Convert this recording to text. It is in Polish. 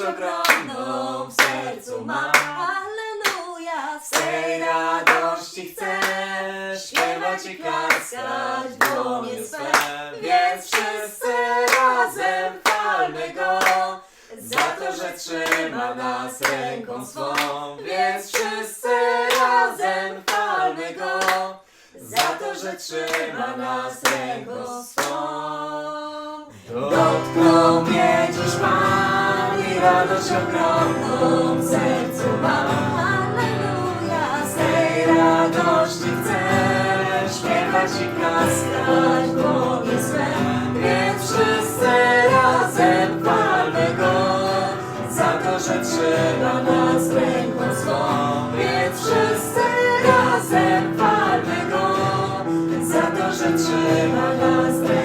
ogromną w sercu mam. Alleluja, Z tej radości chcę śpiewać i klaskać w dłonie swe. Więc wszyscy razem chwalmy Go za to, że trzyma nas ręką swą. Więc wszyscy razem chwalmy Go za to, że trzyma nas ręką swą. Dotknął mnie dziś Pan i radość ogromną w sercu mam. Alleluja, Z tej radości chcę że trzyma nas ręką swą. Więc wszyscy razem chwalmy Go za to, że trzyma nas ręką